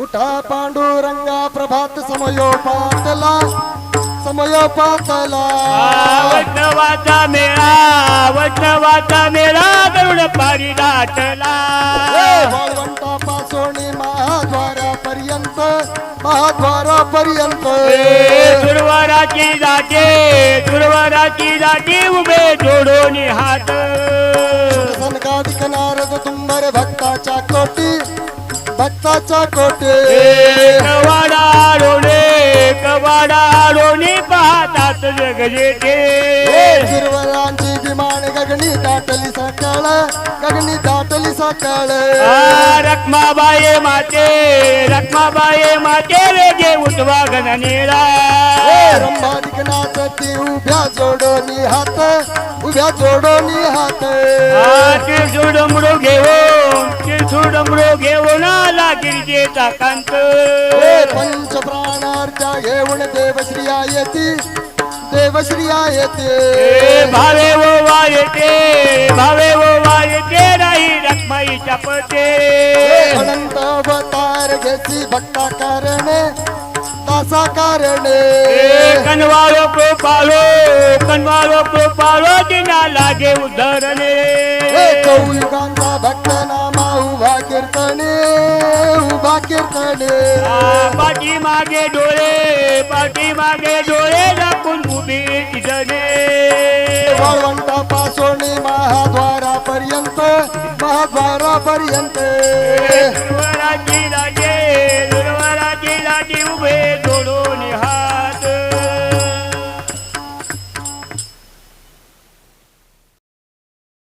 उठा पांडुरंगा प्रभात समयोपातला समयोपातला. वैष्णवाचा मेळा वैष्णवाचा मेळा गरुड पारी दाटला वाळवंटापासून महाद्वारापर्यंत महाद्वारापर्यंत. दुर्वाराची जाते दुर्वाराची जाती उभे जोडून हात. सनकाधिक नारद तुंबर भक्ताच्या कोटी भक्ताच्या कोटी कवाडा रोणे कवाडा रोणे पाहतात जगजेते. गिरवरांची विमान गगनी दाटली सकाळ गगनी दाटली सकाळ. रखमाबाये माते रखमाबाये माते वेगे उठवा गणनेला नाचती उभ्या जोडोनी हात उभ्या जोडोनी हात. घेऊन चिरसुड मृग घेऊन आला गिरिजेचा कांत पंच प्राणार्चा घेऊन देवश्रिया येती देवश्रिया येते. भावे वो वायते भावे वो वायते नाही रखमाईच्या पते अनंत अवतार घेती भक्ता कारणे दासा कारणे. कनवारो कृपालो कनवारो कृपालो दिना लागे उद्धरणे युगांचा कीर्तने पाठी मागे डोळे पाठी मागे डोळे दाखवून उभी वाळवंटापासून महाद्वारापर्यंत महाद्वारापर्यंत. दुर्वाराची लागे